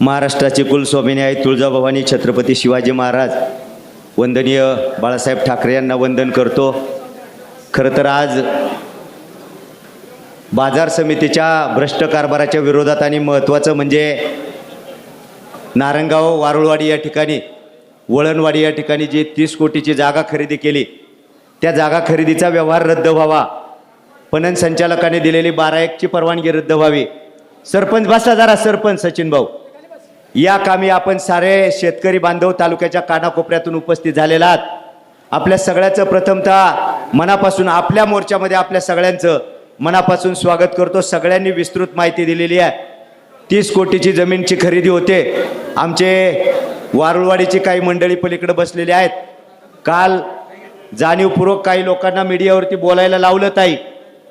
महाराष्ट्राचे कुलस्वामिनी आहेत तुळजाभवानी छत्रपती शिवाजी महाराज. वंदनीय बाळासाहेब ठाकरे यांना वंदन करतो. खरं तर आज बाजार समितीच्या भ्रष्ट कारभाराच्या विरोधात आणि महत्त्वाचं म्हणजे नारंगाव वारुळवाडी या ठिकाणी वळणवाडी या ठिकाणी जी तीस कोटीची जागा खरेदी केली त्या जागा खरेदीचा व्यवहार रद्द व्हावा. पणन संचालकाने दिलेली बारा एकची परवानगी रद्द व्हावी. सरपंच बसा जरा सरपंच सचिन भाऊ. या कामी आपण सारे शेतकरी बांधव तालुक्याच्या कानाकोपऱ्यातून उपस्थित झालेला आहात. आपल्या सगळ्याचं प्रथमतः मनापासून आपल्या मोर्चामध्ये आपल्या सगळ्यांचं मनापासून स्वागत करतो. सगळ्यांनी विस्तृत माहिती दिलेली आहे. तीस कोटीची जमीनची खरेदी होते. आमचे वारुळवाडीची काही मंडळी पलीकडे बसलेली आहेत. काल जाणीवपूर्वक काही लोकांना मीडियावरती बोलायला लावलं ताई.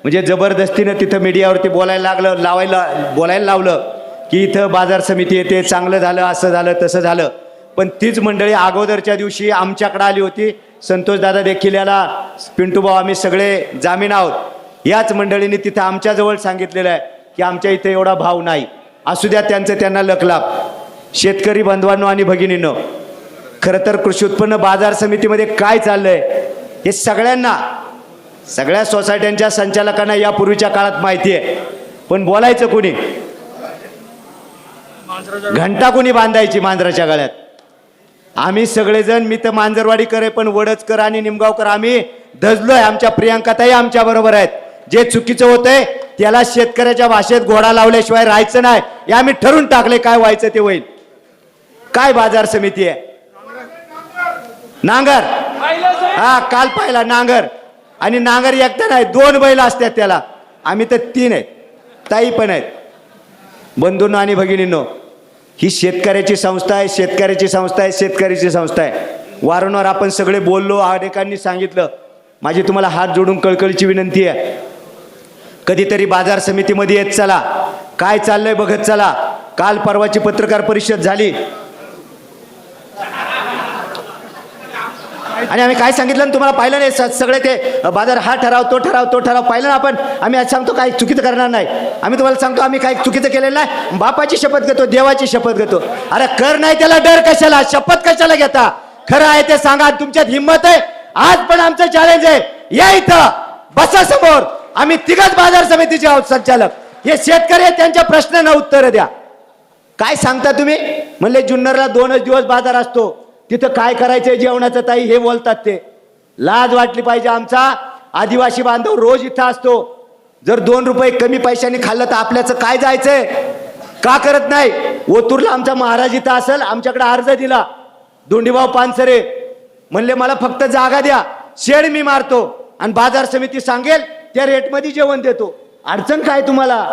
म्हणजे जबरदस्तीनं तिथं मीडियावरती बोलायला लागलं लावायला बोलायला लावलं की इथं बाजार समिती येते चांगलं झालं असं झालं तसं झालं. पण तीच मंडळी अगोदरच्या दिवशी आमच्याकडे आली होती. संतोषदादा देखील याला पिंटूभाऊ आम्ही सगळे जामीन आहोत. याच मंडळीने तिथं आमच्याजवळ सांगितलेलं आहे की आमच्या इथे एवढा भाव नाही. असू द्या त्यांचं त्यांना लकलाप. शेतकरी बांधवांनो आणि भगिनींनो खरं तर कृषी उत्पन्न बाजार समितीमध्ये काय चाललंय हे सगळ्यांना सगळ्या सोसायट्यांच्या संचालकांना यापूर्वीच्या काळात माहिती आहे. पण बोलायचं कोणी? घंटा कोणी बांधायची मांजराच्या गळ्यात? आम्ही सगळेजण मी तर मांजरवाडी करे पण वडचकर आणि निमगावकर आम्ही धजलोय. आमच्या प्रियांकाताई आमच्या बरोबर आहेत. जे चुकीचं होतंय त्याला शेतकऱ्याच्या भाषेत घोडा लावल्याशिवाय राहायचं नाही. हे आम्ही ठरून टाकले काय व्हायचं ते होईल. काय बाजार समिती आहे? नांगर. हा काल पाहिला नांगर. आणि नांगर एकटा नाही दोन बैल असतात त्याला. आम्ही तर तीन आहेत ताई पण आहेत. बंधूंनो आणि भगिनींनो ही शेतकऱ्याची संस्था आहे शेतकऱ्याची संस्था आहे शेतकऱ्याची संस्था आहे. वारंवार आपण सगळे बोललो अनेकांनी सांगितलं. माझी तुम्हाला हात जोडून कळकळीची विनंती आहे. कधीतरी बाजार समितीमध्ये येत चला. काय चाललंय बघत चला. काल परवाची पत्रकार परिषद झाली. आणि आम्ही काय सांगितलं तुम्हाला पाहिलं नाही स- सगळे ते बाजार हा ठराव तो ठराव तो ठराव पाहिलं ना आपण आम्ही आज सांगतो काही चुकीचं करणार नाही. आम्ही तुम्हाला सांगतो आम्ही काही चुकीचं केलेलं नाही. बापाची शपथ घेतो देवाची शपथ घेतो. अरे कर नाही त्याला डर कशाला? शपथ कशाला घेता? खरं आहे ते सांगा तुमच्यात हिंमत आहे. आज पण आमचं चॅलेंज आहे. या इथं बसा समोर. आम्ही तिघच बाजार समितीचे आहोत संचालक. हे शेतकरी आहेत त्यांच्या प्रश्नांना उत्तर द्या. काय सांगता तुम्ही? म्हणले जुन्नरला दोनच दिवस बाजार असतो. तिथं काय करायचंय जेवणाचं ताई? हे बोलतात ते. लाज वाटली पाहिजे आमचा. आदिवासी बांधव रोज इथं असतो. जर दोन रुपये कमी पैशाने खाल्लं तर आपल्याचं काय जायचंय? का करत नाही? ओतूरला आमचा महाराज इथं असेल आमच्याकडे अर्ज दिला. धोंडीभाऊ पानसरे म्हणले मला फक्त जागा द्या. शेड मी मारतो. आणि बाजार समिती सांगेल त्या रेटमध्ये जेवण देतो. अडचण काय तुम्हाला?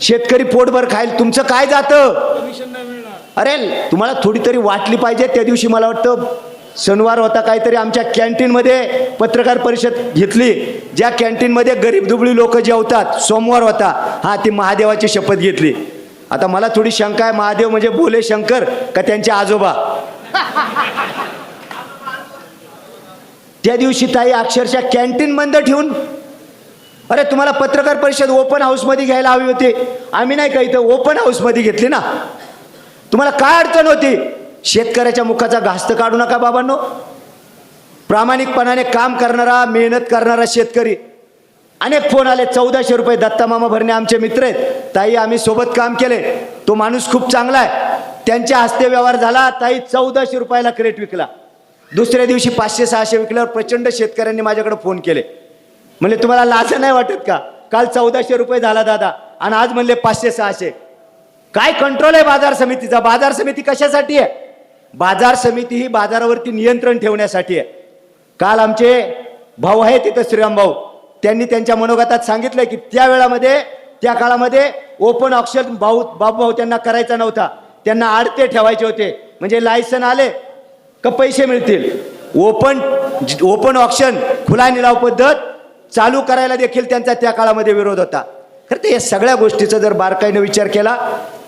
शेतकरी पोटभर खाईल. तुमचं काय जातं? अरे तुम्हाला थोडी तरी वाटली पाहिजे त्या दिवशी मला वाटतं. शनिवार होता काहीतरी आमच्या कॅन्टीनमध्ये पत्रकार परिषद घेतली. ज्या कॅन्टीनमध्ये गरीब दुबळी लोक जेवतात सोमवार होता हा ती महादेवाची शपथ घेतली. आता मला थोडी शंका आहे महादेव म्हणजे भोले शंकर का त्यांचे आजोबा? त्या दिवशी ताई अक्षरशः कॅन्टीन बंद ठेवून अरे तुम्हाला पत्रकार परिषद ओपन हाऊसमध्ये घ्यायला हवी होती. आम्ही नाही का इथं ओपन हाऊसमध्ये घेतली ना? तुम्हाला काय अडचण होती? शेतकऱ्याच्या मुखाचा घास्त काढू नका बाबांनो. प्रामाणिकपणाने काम करणारा मेहनत करणारा शेतकरी. अनेक फोन आले चौदाशे रुपये दत्तामामा भरणे आमचे मित्र आहेत. ताई आम्ही सोबत काम केले. तो माणूस खूप चांगला आहे. त्यांच्या हस्ते व्यवहार झाला. ताई चौदाशे रुपयाला क्रेट विकला. दुसऱ्या दिवशी पाचशे सहाशे विकल्यावर प्रचंड शेतकऱ्यांनी माझ्याकडे फोन केले. म्हणजे तुम्हाला लाज नाही वाटत का? काल चौदाशे रुपये झाला दादा. आणि आज म्हणले पाचशे सहाशे. काय कंट्रोल आहे बाजार समितीचा? बाजार समिती कशासाठी आहे? बाजार समिती ही बाजारावरती नियंत्रण ठेवण्यासाठी आहे. काल आमचे भाऊ आहेत तिथं श्रीराम भाऊ. त्यांनी त्यांच्या मनोगतात सांगितलंय की त्या वेळामध्ये त्या काळामध्ये ओपन ऑप्शन भाऊ बाबू भाऊ त्यांना करायचा नव्हता. त्यांना आडते ठेवायचे होते. म्हणजे लायसन आले का पैसे मिळतील? ओपन ओपन ऑप्शन खुला निलाव पद्धत चालू करायला देखील त्यांचा त्या काळामध्ये विरोध होता. खरं तर या सगळ्या गोष्टीचा जर बारकाईनं विचार केला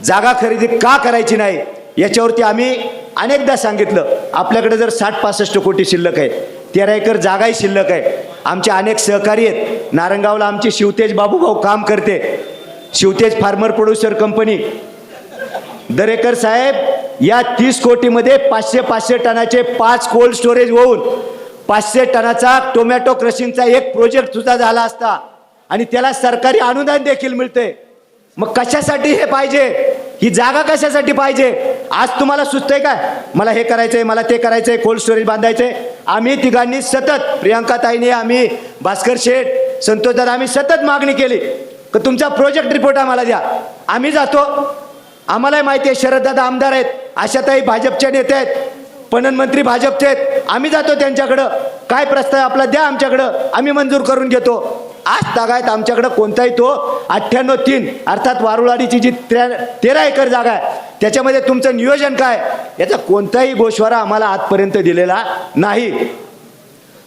जागा खरेदी का करायची नाही याच्यावरती आम्ही अनेकदा सांगितलं. आपल्याकडे जर साठ पासष्ट कोटी शिल्लक आहे तेरा एकर जागाही शिल्लक आहे. आमचे अनेक सहकारी आहेत. नारंगावला आमचे शिवतेज बाबूभाऊ काम करते. Shivtej farmer producer company. Darekar साहेब या तीस कोटीमध्ये पाचशे पाचशे टनाचे पाच कोल्ड स्टोरेज होऊन पाचशे टनाचा टोमॅटो क्रशिंगचा एक प्रोजेक्ट सुद्धा झाला असता. आणि त्याला सरकारी अनुदान देखील मिळते मग कशासाठी हे पाहिजे? ही जागा कशासाठी पाहिजे? आज तुम्हाला सुचतंय काय मला हे करायचंय मला ते करायचंय कोल्ड स्टोरेज बांधायचंय. आम्ही तिघांनी सतत प्रियांका ताईने आम्ही भास्कर शेठ संतोष दादा आम्ही सतत मागणी केली. की तुमचा प्रोजेक्ट रिपोर्ट आम्हाला द्या. आम्ही जातो. आम्हालाही माहिती आहे शरददादा आमदार आहेत आशाताई भाजपचे नेते आहेत पणन मंत्री भाजपचे आहेत. आम्ही जातो त्यांच्याकडं. काय प्रस्ताव आहे आपला द्या आमच्याकडं. आम्ही मंजूर करून घेतो. आज तागायत आमच्याकडं कोणताही तो अठ्ठ्याण्णव तीन अर्थात वारुळाडीची जी त्र्या तेरा एकर जागा आहे त्याच्यामध्ये तुमचं नियोजन काय? याचा कोणताही गोशवारा आम्हाला आजपर्यंत दिलेला नाही.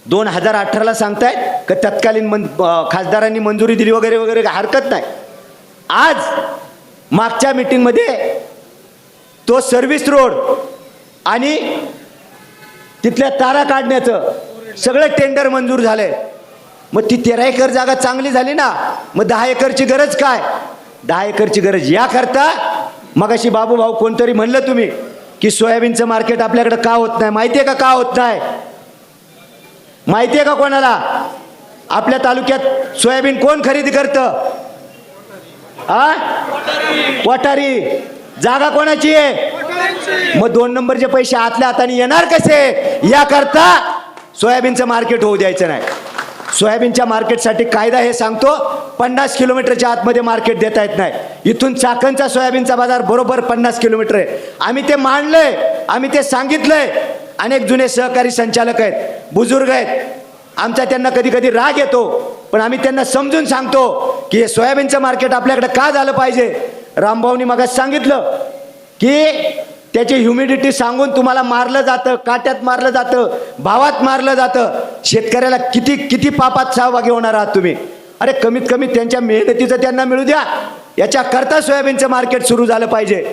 दोन हजार अठराला सांगतायत का तत्कालीन मन खासदारांनी मंजुरी दिली वगैरे वगैरे हरकत नाही. आज मागच्या मीटिंगमध्ये तो सर्व्हिस रोड आणि तिथल्या तारा काढण्याचं सगळं टेंडर मंजूर झालंय. मग ती तेरा एकर जागा चांगली झाली ना मग दहा एकरची गरज काय? दहा एकरची गरज. याकरता मगाशी बाबू भाऊ कोणतरी म्हणलं तुम्ही की सोयाबीनचं मार्केट आपल्याकडे का होत नाही? माहिती आहे का का होत नाही? माहिती आहे का कोणाला? आपल्या तालुक्यात सोयाबीन कोण खरेदी करतं? आ? कोठारी. जागा कोणाची आहे? मग दोन नंबरचे पैसे आतल्या हाताने येणार कसे? याकरता सोयाबीनचं मार्केट होऊ द्यायचं नाही. सोयाबीनच्या मार्केटसाठी कायदा हे सांगतो पन्नास किलोमीटरच्या आतमध्ये मार्केट देता येत नाही. इथून चाकणचा सोयाबीनचा बाजार बरोबर पन्नास किलोमीटर आहे. आम्ही ते मांडलंय आम्ही ते सांगितलंय. अनेक जुने सहकारी संचालक आहेत बुजुर्ग आहेत. आमचा त्यांना कधी कधी राग येतो पण आम्ही त्यांना समजून सांगतो की हे सोयाबीनचं मार्केट आपल्याकडे का झालं पाहिजे? रामभाऊनी मग सांगितलं की त्याची ह्युमिडिटी सांगून तुम्हाला मारलं जातं काट्यात मारलं जातं भावात मारलं जातं. शेतकऱ्याला किती किती पापात सहभागी होणार आहात तुम्ही? अरे कमीत कमी त्यांच्या मेहनतीचं त्यांना मिळू द्या. याच्याकरता सोयाबीनचं मार्केट सुरू झालं पाहिजे.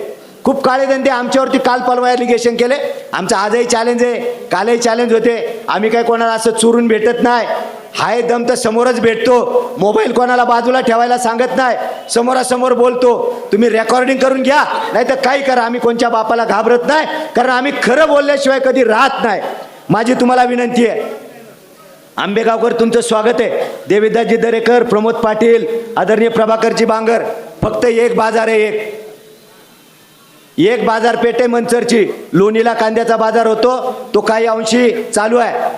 खूप काळे धंदे आमच्यावरती काल परवा एलिगेशन केले. आमचं आजही चॅलेंज आहे कालही चॅलेंज होते. आम्ही काय कोणाला असं चुरून भेटत नाही. हाय दम तर समोरच भेटतो. मोबाईल कोणाला बाजूला ठेवायला सांगत नाही. समोरासमोर बोलतो. तुम्ही रेकॉर्डिंग करून घ्या. नाही तर काही करा. आम्ही कोणत्या बापाला घाबरत नाही. कारण आम्ही खरं बोलल्याशिवाय कधी राहत नाही. माझी तुम्हाला विनंती आहे. आंबेगावकर तुमचं स्वागत आहे. देविदासजी दरेकर प्रमोद पाटील आदरणीय प्रभाकरजी बांगर. फक्त एक बाजार आहे एक. एक बाजारपेठ आहे मंचरची. लोणीला कांद्याचा बाजार होतो. तो काही अंशी चालू आहे.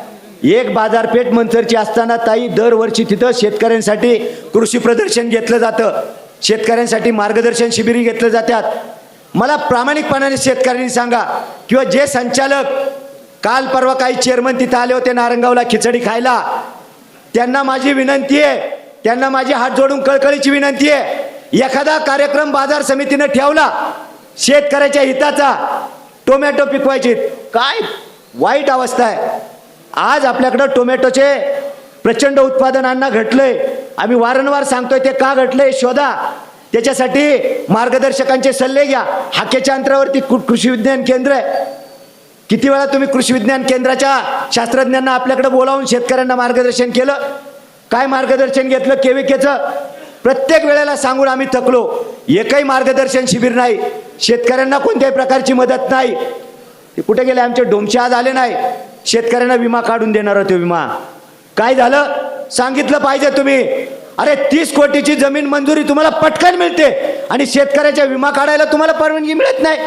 एक बाजारपेठ मंचरची असताना ताई दरवर्षी तिथं शेतकऱ्यांसाठी कृषी प्रदर्शन घेतलं जातं. शेतकऱ्यांसाठी मार्गदर्शन शिबिरी घेतलं जातात. मला प्रामाणिकपणाने शेतकऱ्यांनी सांगा किंवा जे संचालक काल परवा काही चेअरमन तिथं आले होते नारंगावला खिचडी खायला. त्यांना माझी विनंती आहे त्यांना माझी हात जोडून कळकळीची विनंती आहे एखादा कार्यक्रम बाजार समितीनं ठेवला शेतकऱ्याच्या हिताचा टोमॅटो पिकवायची. काय वाईट अवस्था आहे. आज आपल्याकडं टोमॅटोचे प्रचंड उत्पादन अण्णा घटलंय. आम्ही वारंवार सांगतोय ते का घटलंय शोधा. त्याच्यासाठी मार्गदर्शकांचे सल्ले घ्या. हाकेच्या अंतरावरती कृषी विज्ञान केंद्र आहे. किती वेळा तुम्ही कृषी विज्ञान केंद्राच्या शास्त्रज्ञांना आपल्याकडे बोलावून शेतकऱ्यांना मार्गदर्शन केलं? काय मार्गदर्शन घेतलं केविकेचं? प्रत्येक वेळेला सांगून आम्ही थकलो. एकही मार्गदर्शन शिबिर नाही. शेतकऱ्यांना कोणत्याही प्रकारची मदत नाही. ते कुठे गेले? आमचे डोमशे आज आले नाही. शेतकऱ्यांना विमा काढून देणार तो विमा. काय झालं? सांगितलं पाहिजे तुम्ही. अरे तीस कोटीची जमीन मंजुरी तुम्हाला पटकन मिळते आणि शेतकऱ्याच्या विमा काढायला तुम्हाला परवानगी मिळत नाही.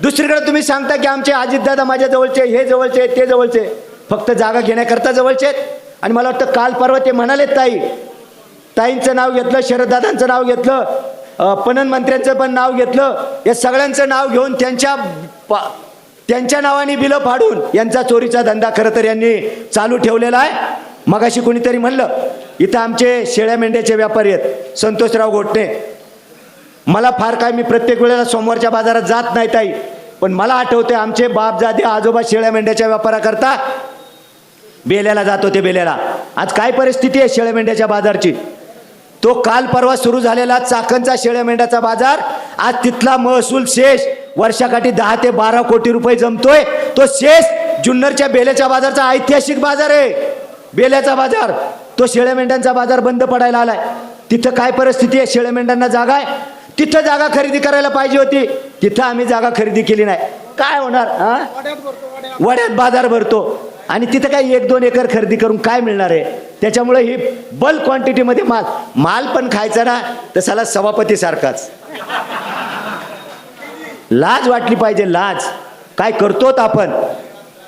दुसरीकडे तुम्ही सांगता की आमचे अजितदादा माझ्या जवळचे हे जवळचे ते जवळचे. फक्त जागा घेण्याकरता जवळचे आणि मला वाटतं काल परवा ते म्हणाले ताई. ताईंचं नाव घेतलं शरददादांचं नाव घेतलं पणन मंत्र्यांचं पण नाव घेतलं. या सगळ्यांचं नाव घेऊन त्यांच्या पा- त्यांच्या नावाने बिलं फाडून यांचा चोरीचा धंदा खरं तर यांनी चालू ठेवलेला आहे. मगाशी कोणीतरी म्हणलं इथं आमचे शेळ्या मेंढ्याचे व्यापारी आहेत संतोषराव गोटणे मला फार काय मी प्रत्येक वेळेला सोमवारच्या बाजारात जात नाही ताई पण मला आठवते आमचे बाप जाते आजोबा शेळ्या मेंढ्याच्या व्यापाराकरता बेल्याला जात होते बेल्याला. आज काय परिस्थिती आहे शेळ्या मेंढ्याच्या बाजारची? तो काल परवा सुरू झालेला चाकणचा शेळ्या मेंढ्याचा बाजार आज तिथला महसूल शेष वर्षाकाठी दहा ते बारा कोटी रुपये जमतोय. तो शेष जुन्नरच्या बेल्याच्या बाजारचा ऐतिहासिक बाजार आहे. बेल्याचा बाजार तो शेळ्या मेंढ्यांचा बाजार बंद पडायला आलाय. तिथं काय परिस्थिती आहे? शेळ्या मेंढ्यांना जागा आहे? तिथं जागा खरेदी करायला पाहिजे होती. तिथं आम्ही जागा खरेदी केली नाही. काय होणार हा? वड्यात बाजार भरतो. आणि तिथं काय एक दोन एकर खरेदी करून काय मिळणार आहे? त्याच्यामुळे ही बल्क क्वांटिटीमध्ये माल माल पण खायचा ना? तसाला सभापती सारखाच. लाज वाटली पाहिजे लाज. काय करतोत आपण?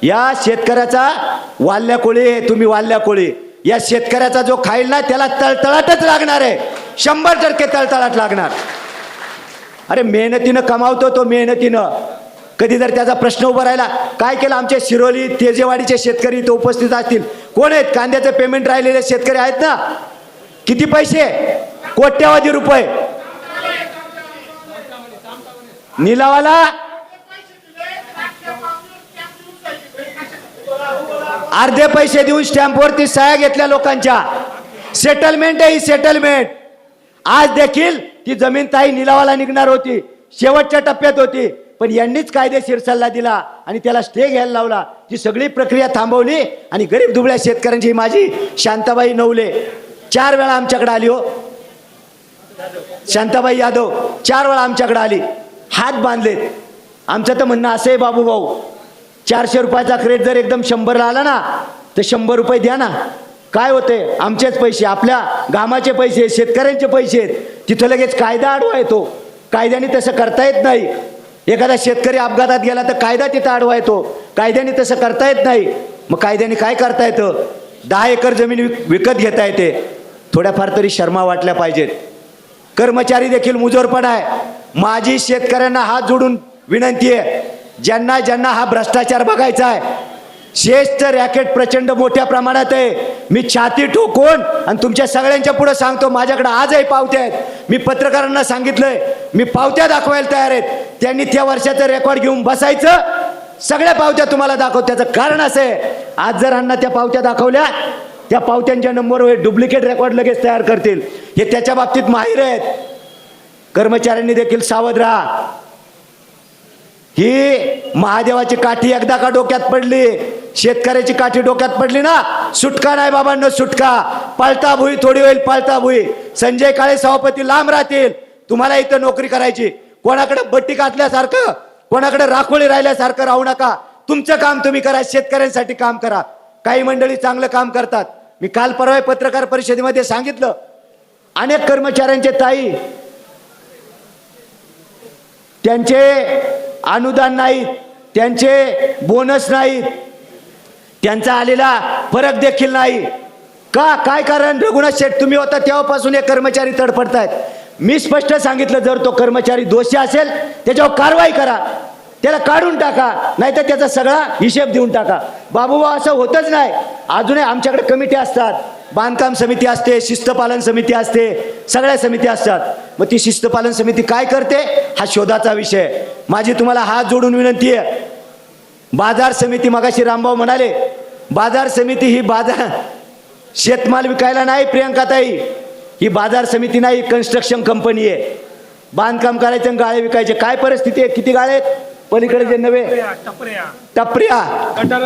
या शेतकऱ्याचा वाल्ल्या कोळी तुम्ही वाल्ल्या कोळी. या शेतकऱ्याचा जो खाईल ना त्याला तळतळाटच लागणार आहे. शंभर टक्के तळतळाट लागणार. अरे मेहनतीनं कमावतो तो मेहनतीनं. कधी जर त्याचा प्रश्न उभा राहिला काय केलं आमचे शिरोली तेजेवाडीचे शेतकरी इथं उपस्थित असतील? कोण आहेत? कांद्याचं पेमेंट राहिलेले शेतकरी आहेत ना? किती पैसे? कोट्यावधी रुपये. निलावाला? अर्धे पैसे देऊन स्टॅम्पवरती सह्या घेतल्या लोकांच्या. सेटलमेंट आहे ही सेटलमेंट आज देखील ती जमीन ताई निलावाला निघणार होती. शेवटच्या टप्प्यात होती. पण यांनीच कायदेशीर सल्ला दिला आणि त्याला स्टे घ्यायला लावला. ती सगळी प्रक्रिया थांबवली आणि गरीब दुबळ्या शेतकऱ्यांची माझी शांताबाई नवले. चार वेळा आमच्याकडे आली हो. शांताबाई यादव चार वेळा आमच्याकडे आली. हात बांधलेत आमचं तर म्हणणं असं आहे बाबू भाऊ. चारशे रुपयाचा क्रेट जर एकदम शंभरला आला ना तर शंभर रुपये द्या ना. काय होते आमचेच पैसे आपल्या गामाचे पैसे शेतकऱ्यांचे पैसे आहेत. तिथं लगेच कायदा आडवा येतो. कायद्याने तसं करता येत नाही. एखादा शेतकरी अपघातात गेला तर कायदा तिथं आडवा येतो. कायद्याने तसं करता येत नाही. मग कायद्याने काय करता येतं? दहा एकर जमीन विक विकत घेता येते. थोड्याफार तरी शर्मा वाटल्या पाहिजेत. कर्मचारी देखील मुजोरपण आहे. माझी शेतकऱ्यांना हात जोडून विनंती आहे ज्यांना ज्यांना हा भ्रष्टाचार बघायचा आहे शेषचं रॅकेट प्रचंड मोठ्या प्रमाणात आहे. मी छाती ठोकून आणि तुमच्या सगळ्यांच्या पुढे सांगतो माझ्याकडे आजही पावत्या आहेत. मी पत्रकारांना सांगितलंय मी पावत्या दाखवायला तयार आहेत. त्यांनी त्या वर्षाचं रेकॉर्ड घेऊन बसायचं सगळ्या पावत्या तुम्हाला दाखव त्याचं कारण असं आहे आज जर अण्णा त्या पावत्या दाखवल्या त्या पावत्यांच्या नंबरवर डुप्लिकेट रेकॉर्ड लगेच तयार करतील. हे त्याच्या बाबतीत माहीर आहेत. कर्मचाऱ्यांनी देखील सावध राहा. ही महादेवाची काठी एकदा का डोक्यात पडली शेतकऱ्याची काठी डोक्यात पडली ना सुटका नाही बाबांनो सुटका. पळता भुई थोडी होईल पाळता भुई संजय काळे सभापती लांब राहतील. तुम्हाला इथं नोकरी करायची. कोणाकडे बट्टी काटल्यासारखं कोणाकडे राखोळी राहिल्यासारखं राहू नका. तुमचं काम तुम्ही करा शेतकऱ्यांसाठी काम करा. काही मंडळी चांगलं काम करतात. मी काल परवा पत्रकार परिषदेमध्ये सांगितलं अनेक कर्मचाऱ्यांचे ताई त्यांचे अनुदान नाहीत त्यांचे बोनस नाहीत त्यांचा आलेला फरक देखील नाही. का? काय कारण? रघुनाथ शेठ तुम्ही होता तेव्हापासून हे कर्मचारी तडफडतायत. मी स्पष्ट सांगितलं जर तो कर्मचारी दोषी असेल त्याच्यावर कारवाई करा. त्याला काढून टाका नाहीतर त्याचा सगळा हिशेब देऊन टाका. बाबूबा असं होतच नाही. अजूनही आमच्याकडे कमिटी असतात. बांधकाम समिती असते शिस्तपालन समिती असते सगळ्या समिती असतात. मग ती शिस्तपालन समिती काय करते? हा शोधाचा विषय. माझी तुम्हाला हात जोडून विनंती आहे. बाजार समिती मगाशी रामभाऊ म्हणाले बाजार समिती ही बाजार शेतमाल विकायला नाही प्रियंकाताई. ही बाजार समिती नाही कन्स्ट्रक्शन कंपनी आहे. बांधकाम करायचं आणि गाळे विकायचे. काय परिस्थिती आहे? किती गाळे आहेत? पलीकडे जे नवे टपऱ्या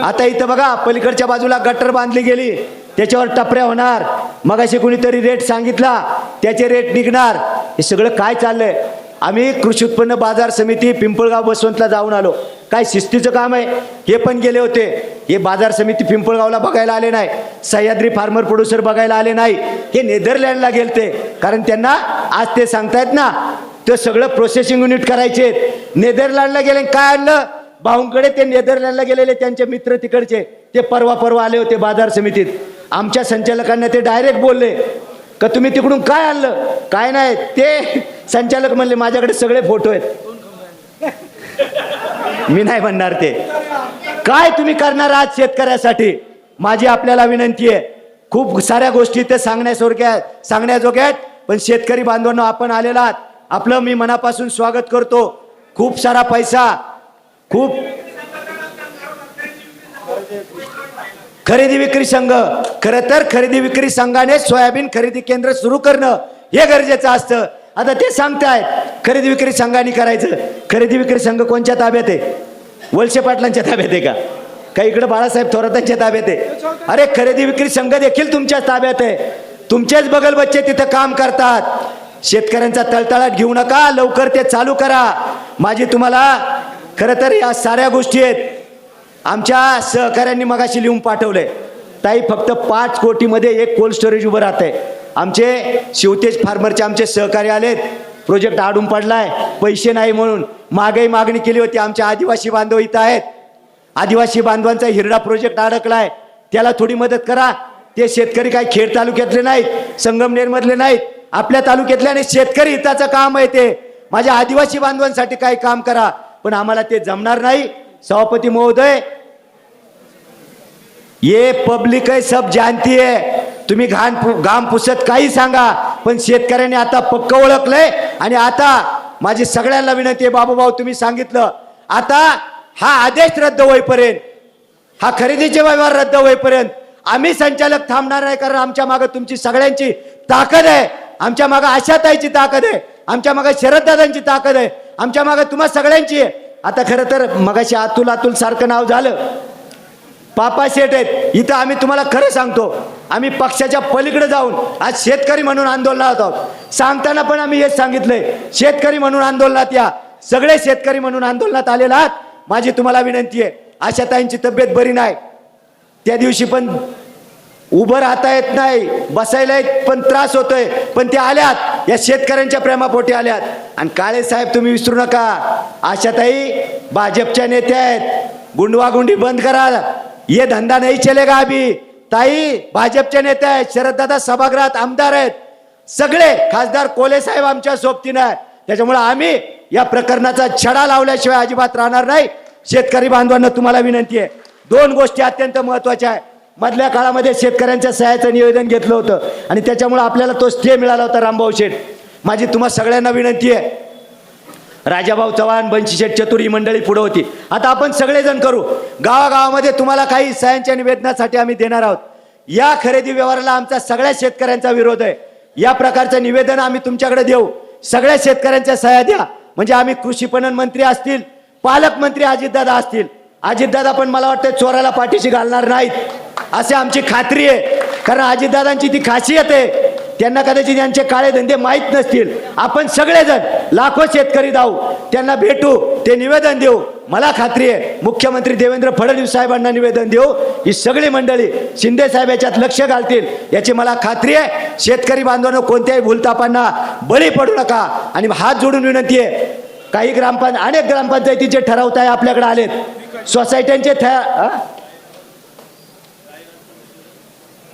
आता इथं बघा पलीकडच्या बाजूला गटर बांधली गेली. त्याच्यावर टपऱ्या होणार. मग असे कुणीतरी रेट सांगितला. त्याचे रेट निघणार. हे सगळं काय चाललंय? आम्ही कृषी उत्पन्न बाजार समिती पिंपळगाव बसवंतला जाऊन आलो. काय शिस्तीचं काम आहे? हे पण गेले होते. हे बाजार समिती पिंपळगावला बघायला आले नाही. सह्याद्री फार्मर प्रोड्युसर बघायला आले नाही. हे नेदरलँडला गेलते. कारण त्यांना आज ते सांगतायत ना ते सगळं प्रोसेसिंग युनिट करायचे नेदरलँडला गेले काय आणलं? भाऊंकडे ते नेदरलँडला गेलेले त्यांचे मित्र तिकडचे. ते परवा परवा आले होते बाजार समितीत. आमच्या संचालकांना ते डायरेक्ट बोलले. का तुम्ही तिकडून काय आणलं? काय नाही ते संचालक म्हणले माझ्याकडे सगळे फोटो आहेत. मी नाही म्हणणार ते. काय तुम्ही करणार आहात शेतकऱ्यासाठी? माझी आपल्याला विनंती आहे. खूप साऱ्या गोष्टी ते सांगण्यासारख्या आहेत सांगण्याजोग्या आहेत पण शेतकरी बांधवांना आपण आलेला आहात. आपलं मी मनापासून स्वागत करतो. खूप सारा पैसा खूप खरेदी विक्री संघ. खरं तर खरेदी विक्री संघाने सोयाबीन खरेदी केंद्र सुरू करणं हे गरजेचं असतं. आता ते सांगतायत खरेदी विक्री संघाने करायचं. खरेदी विक्री संघ कोणच्या ताब्यात आहे? वळसे पाटलांच्या ताब्यात आहे का? काही इकडे बाळासाहेब थोरातांच्या ताब्यात आहे? अरे खरेदी विक्री संघ देखील तुमच्याच ताब्यात आहे. तुमचेच बगल बच्चे तिथं काम करतात. शेतकऱ्यांचा तळतळाट घेऊ नका लवकर ते चालू करा. माझी तुम्हाला खरं तर या साऱ्या गोष्टी आहेत. आमच्या सहकाऱ्यांनी मगाशी लिहून पाठवलंय. ताई फक्त पाच कोटीमध्ये एक कोल्ड स्टोरेज उभं राहतंय. आमचे शिवतेज फार्मरचे आमचे सहकारी आलेत. प्रोजेक्ट आडून पडलाय. पैसे नाही म्हणून. मागही मागणी केली होती. आमच्या आदिवासी बांधव इथं आहेत. आदिवासी बांधवांचा हिरडा प्रोजेक्ट अडकलाय. त्याला थोडी मदत करा. ते शेतकरी काही खेड तालुक्यातले नाहीत संगमनेरमधले नाहीत. आपल्या तालुक्यातले आणि शेतकरी हिताचं काम आहे ते. माझ्या आदिवासी बांधवांसाठी काही काम करा. पण आम्हाला ते जमणार नाही. सभापती महोदय ये पब्लिक आहे सब जाणती आहे तुम्ही घाण घाम पुसत काही सांगा पण शेतकऱ्यांनी आता पक्क ओळखलंय आणि आता माझी सगळ्यांना विनंती आहे बाबूभाऊ तुम्ही सांगितलं. आता हा आदेश रद्द होईपर्यंत हा खरेदीचे व्यवहार रद्द होईपर्यंत आम्ही संचालक थांबणार नाही कारण आमच्या मागे तुमची सगळ्यांची ताकद आहे. आमच्या मागे आशाताईची ताकद आहे. आमच्या मागे शरददादांची ताकद आहे. आमच्या मागे तुम्हा सगळ्यांची आहे. आता खरं तर मगाशी अतुल अतुल सारखं नाव झालं. पापा शेठ आहेत. इथं आम्ही तुम्हाला खरं सांगतो आम्ही पक्षाच्या पलीकडे जाऊन आज शेतकरी म्हणून आंदोलनात आहोत. सांगताना पण आम्ही हेच सांगितलंय शेतकरी म्हणून आंदोलनात या. सगळे शेतकरी म्हणून आंदोलनात आलेला आहात. माझी तुम्हाला विनंती आहे आशाताईंची तब्येत बरी नाही. त्या दिवशी पण उभं राहता येत नाही बसायला पण त्रास होतोय. पण ते आल्यात या शेतकऱ्यांच्या प्रेमापोटी आल्यात. आणि काळे साहेब तुम्ही विसरू नका. आशाताई भाजपच्या नेत्या आहेत. गुंडवागुंडी बंद करा ये धंदा नाही चलेगा अभी। ताई भाजपचे नेते आहेत शरददादा सभागृहात आमदार आहेत. सगळे खासदार कोले साहेब आमच्या सोबतीनं आहेत. त्याच्यामुळे आम्ही या प्रकरणाचा छडा लावल्याशिवाय अजिबात राहणार नाही. शेतकरी बांधवांना तुम्हाला विनंती आहे. दोन गोष्टी अत्यंत महत्त्वाच्या आहे मधल्या काळामध्ये शेतकऱ्यांच्या सहाय्याचं निवेदन घेतलं होतं. आणि त्याच्यामुळे आपल्याला तो स्टे मिळाला होता रामभाऊ शेठ. माझी तुम्हा सगळ्यांना विनंती आहे. राजाभाऊ चव्हाण बंशीशेठ चतुर ही मंडळी पुढे होती. आता आपण सगळेजण करू. गावागावामध्ये तुम्हाला काही सह्यांच्या निवेदनासाठी आम्ही देणार आहोत. या खरेदी व्यवहाराला आमचा सगळ्या शेतकऱ्यांचा विरोध आहे. या प्रकारचं निवेदन आम्ही तुमच्याकडे देऊ. सगळ्या शेतकऱ्यांच्या सह्या द्या. म्हणजे आम्ही कृषी पणन मंत्री असतील पालकमंत्री अजितदादा असतील. अजितदादा पण मला वाटतं चोराला पाठीशी घालणार नाहीत. असे आमची खात्री आहे. कारण अजितदादांची ती खासियत आहे. त्यांना कदाचित यांचे काळे धंदे माहीत नसतील. आपण सगळेजण लाखो शेतकरी जाऊ त्यांना भेटू ते निवेदन देऊ. मला खात्री आहे मुख्यमंत्री देवेंद्र फडणवीस साहेबांना निवेदन देऊ. ही सगळी मंडळी शिंदे साहेब याच्यात लक्ष घालतील. याची मला खात्री आहे शेतकरी बांधवांना कोणत्याही भूलतापांना बळी पडू नका. आणि हात जोडून विनंती आहे काही ग्रामपंच अनेक ग्रामपंचायतीचे ठराव आहे आपल्याकडे आलेत. सोसायट्यांचे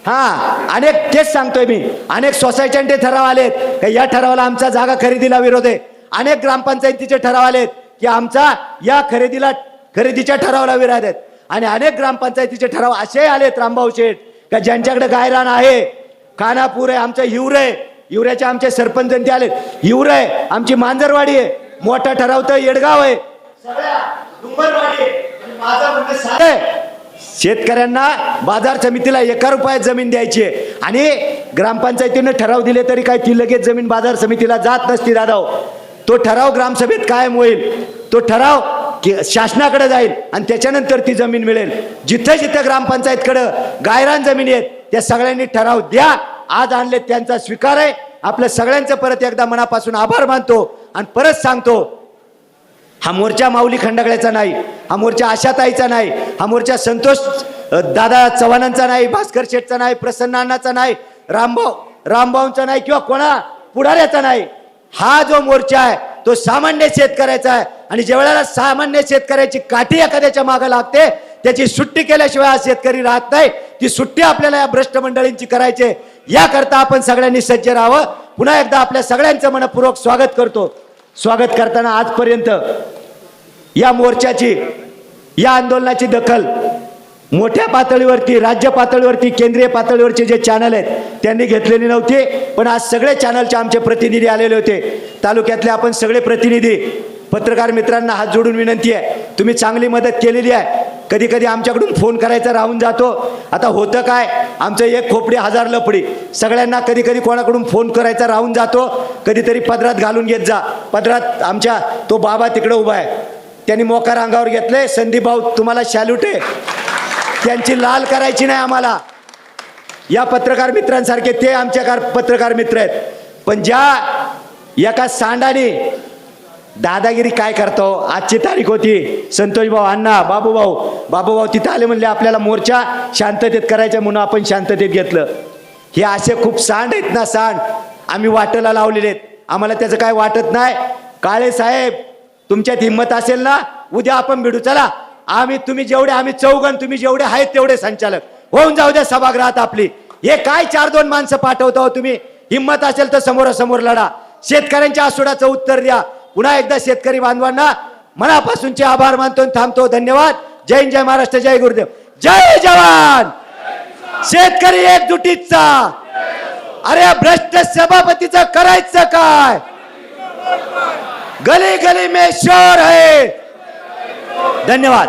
हा? अनेक तेच सांगतोय मी. अनेक सोसायट्यांचे ठराव आलेत का या ठरावाला आमचा जागा खरेदीला विरोध आहे. अनेक ग्रामपंचायतीचे ठराव आलेत की आमचा या खरेदीला खरेदीच्या ठरावाला विरोध आहेत आणि अनेक ग्रामपंचायतीचे ठराव असे आलेत रामभाऊ शेठ का ज्यांच्याकडे गायरान आहे खानापूर आहे आमचं हिवरे आहे हिवऱ्याचे आमचे सरपंच आलेत. हिवरे आहे आमची मांजरवाडी आहे मोठा ठराव तर येडगाव आहे. शेतकऱ्यांना बाजार समितीला एका रुपयात जमीन द्यायची आहे. आणि ग्रामपंचायतीनं ठराव दिले तरी काय ती लगेच जमीन बाजार समितीला जात नसती दादा तो ठराव ग्रामसभेत कायम होईल. तो ठराव शासनाकडे जाईल आणि त्याच्यानंतर ती जमीन मिळेल. जिथं जिथं ग्रामपंचायतकडं गायरान जमीन आहेत त्या सगळ्यांनी ठराव द्या. आज आणले त्यांचा स्वीकार आहे. आपल्या सगळ्यांचं परत एकदा मनापासून आभार मानतो आणि परत सांगतो हा मोर्चा माऊली खंडकळ्याचा नाही हा मोर्चा आशाताईचा नाही हा मोर्चा संतोष दादा चव्हाणांचा नाही भास्कर शेठचा नाही प्रसन्न अण्णाचा नाही रामभाऊ रामभाऊंचा नाही किंवा कोणा पुढाऱ्याचा नाही. हा जो मोर्चा आहे तो सामान्य शेतकऱ्याचा आहे आणि जेवढ्याला सामान्य शेतकऱ्याची काठी एखाद्याच्या मागे लागते त्याची सुट्टी केल्याशिवाय हा शेतकरी राहत नाही. ती सुट्टी आपल्याला या भ्रष्ट मंडळींची करायची आहे. याकरता आपण सगळ्यांनी सज्ज राहावं. पुन्हा एकदा आपल्या सगळ्यांचं मनपूर्वक स्वागत करतो. स्वागत करताना आजपर्यंत या मोर्चाची या आंदोलनाची दखल मोठ्या पातळीवरती राज्य पातळीवरती केंद्रीय पातळीवरचे जे चॅनल आहेत त्यांनी घेतलेली नव्हती. पण आज सगळे चॅनलचे आमचे प्रतिनिधी आलेले होते. तालुक्यातले आपण सगळे प्रतिनिधी पत्रकार मित्रांना हात जोडून विनंती आहे. तुम्ही चांगली मदत केलेली आहे. कधी कधी आमच्याकडून फोन करायचा राहून जातो. आता होतं काय? आमचं एक खोपडी हजार लपडी सगळ्यांना कधी कधी कोणाकडून फोन करायचा राहून जातो. कधीतरी पदरात घालून घेत जा. पदरात आमच्या तो बाबा तिकडे उभा आहे. त्यांनी मोकार अंगावर घेतले संदीप भाऊ तुम्हाला शॅल्यूट आहे. त्यांची लाल करायची नाही आम्हाला. या पत्रकार मित्रांसारखे ते आमच्या कार पत्रकार मित्र आहेत. पण ज्या एका सांडाने दादागिरी काय करतो आजची तारीख होती. संतोष भाऊ अण्णा बाबू भाऊ. बाबू भाऊ तिथं आले म्हणले आपल्याला मोर्चा शांततेत करायचा म्हणून आपण शांततेत घेतलं. हे असे खूप सांड आहेत ना सांड. आम्ही वाटेला लावलेले आहेत. आम्हाला त्याचं काय वाटत नाही? काळे साहेब तुमच्यात हिंमत असेल ना उद्या आपण भिडू. चला आम्ही तुम्ही जेवढे आम्ही चौगण तुम्ही जेवढे आहेत तेवढे संचालक. होऊन जाऊ द्या सभागृहात आपली. हे काय चार दोन माणसं पाठवता हो तुम्ही? हिंमत असेल तर समोरासमोर लढा. शेतकऱ्यांच्या आसुडाचं उत्तर द्या. पुन्हा एकदा शेतकरी बांधवांना मनापासूनचे आभार मानतो थांबतो. धन्यवाद. जय जय महाराष्ट्र जय गुरुदेव. जय जवान! शेतकरी एकजुटीचा अरे भ्रष्ट सभापतीचं करायचं काय? गली गली में शोर है। धन्यवाद।